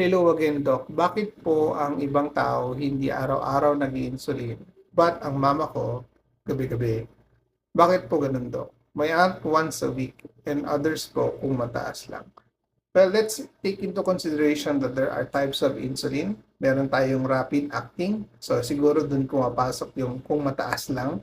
Hello again, Doc. Bakit po ang ibang tao hindi araw-araw nag-insulin, but ang mama ko, gabi-gabi? Bakit po ganun, Doc? My aunt once a week and others po kung mataas lang. Well, let's take into consideration that there are types of insulin. Meron tayong rapid acting. So, siguro dun pumapasok yung kung mataas lang.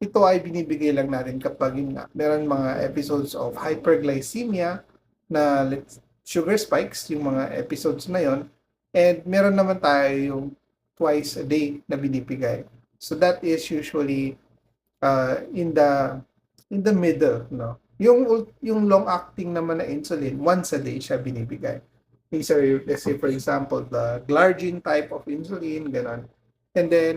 Ito ay binibigay lang natin kapag yun meron mga episodes of hyperglycemia na let's sugar spikes, yung mga episodes na yon. And meron naman tayo yung twice a day na binibigay. So that is usually uh, in the in the middle, no. Yung yung long acting naman na insulin, once a day siya binibigay. These are, let's say for example, the glargine type of insulin, ganon. And then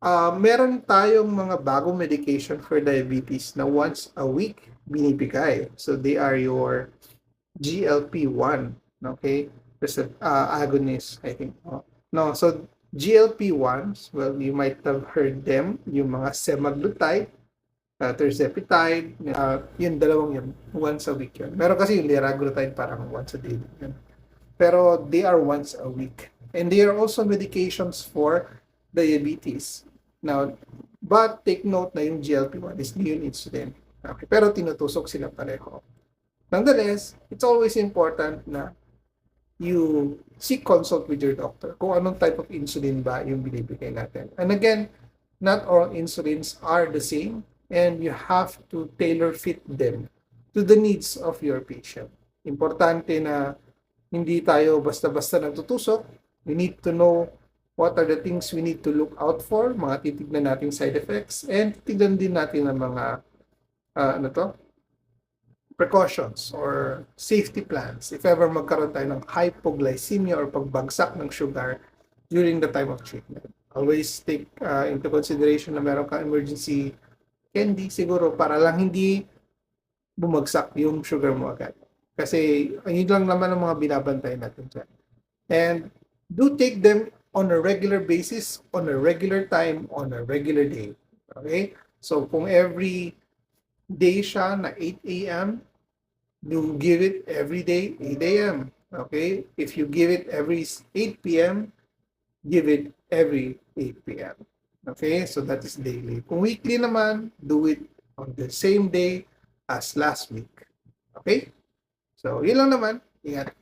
uh, meron tayong mga bagong medication for diabetes na once a week binibigay. So they are your GLP-1, okay? There's uh, agonist, I think. Oh, No, so GLP-1s, well, you might have heard them, yung mga semaglutide, uh, tirzepatide, uh, yun, dalawang yun, once a week yun. Meron kasi yung liraglutide parang once a day. Yun. Pero they are once a week. And they are also medications for diabetes. Now, but take note na yung GLP-1 is new insulin. Okay, pero tinutusok sila pareho. Nonetheless, it's always important na you seek consult with your doctor kung anong type of insulin ba yung binibigay natin. And again, not all insulins are the same and you have to tailor fit them to the needs of your patient. Importante na hindi tayo basta-basta nagtutusok. We need to know what are the things we need to look out for, mga titignan nating side effects, and titignan din natin ang mga uh, ano to, precautions or safety plans if ever magkaroon tayo ng hypoglycemia or pagbagsak ng sugar during the time of treatment. Always take uh, into consideration na meron kang emergency candy siguro para lang hindi bumagsak yung sugar mo agad. Kasi yun lang naman ang mga binabantay natin dyan. And do take them on a regular basis, on a regular time, on a regular day. Okay? So kung every day siya na 8 a.m., you give it every day 8 a.m. Okay? If you give it every 8 p.m., give it every 8 p.m. Okay? So that is daily. Kung weekly naman, do it on the same day as last week. Okay? So, yun lang naman. Ingat.